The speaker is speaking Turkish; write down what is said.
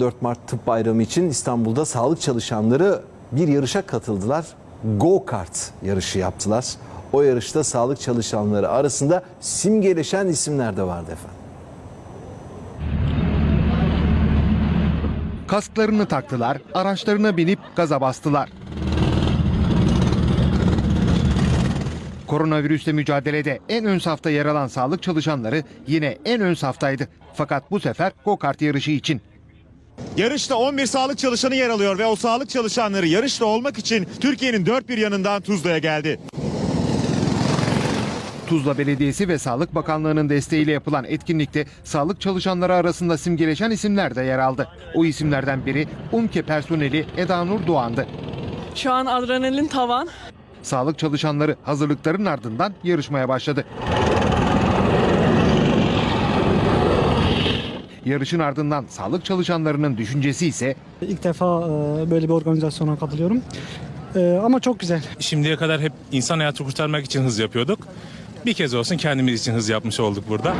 4 Mart Tıp Bayramı için İstanbul'da sağlık çalışanları bir yarışa katıldılar. Go kart yarışı yaptılar. O yarışta sağlık çalışanları arasında simgeleşen isimler de vardı efendim. Kasklarını taktılar, araçlarına binip gaza bastılar. Koronavirüsle mücadelede en ön safta yer alan sağlık çalışanları yine en ön saftaydı. Fakat bu sefer go-kart yarışı için. Yarışta 11 sağlık çalışanı yer alıyor ve o sağlık çalışanları yarışta olmak için Türkiye'nin dört bir yanından Tuzla'ya geldi. Tuzla Belediyesi ve Sağlık Bakanlığı'nın desteğiyle yapılan etkinlikte sağlık çalışanları arasında simgeleşen isimler de yer aldı. O isimlerden biri UMKE personeli Eda Nur Doğan'dı. Şu an adrenalin tavan. Sağlık çalışanları hazırlıkların ardından yarışmaya başladı. Yarışın ardından sağlık çalışanlarının düşüncesi ise İlk defa e, böyle bir organizasyona katılıyorum. E, Ama çok güzel. Şimdiye kadar hep insan hayatı kurtarmak için hız yapıyorduk. Bir kez olsun kendimiz için hız yapmış olduk burada.